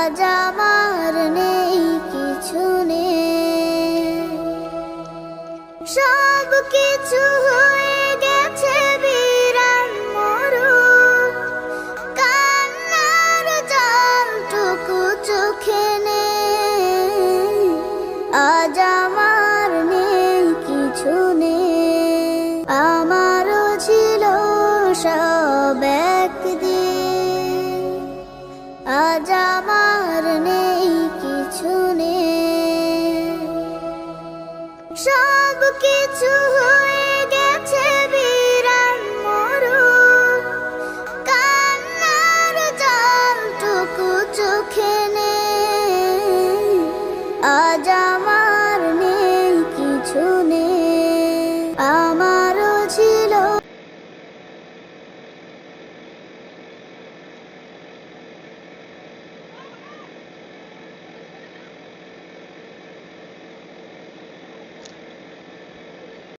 আজ আমার নেই কিছু সব কিছু হয়ে গেছে বিরান মরু কান্নার জলটুকু চোখে নেই। আজ আমার নেই কিছু আমারও ছিল সব একদিন। আজ আমার সব কিছু হয়ে গেছে বিরান মরু কান্নার জলটুকু চোখে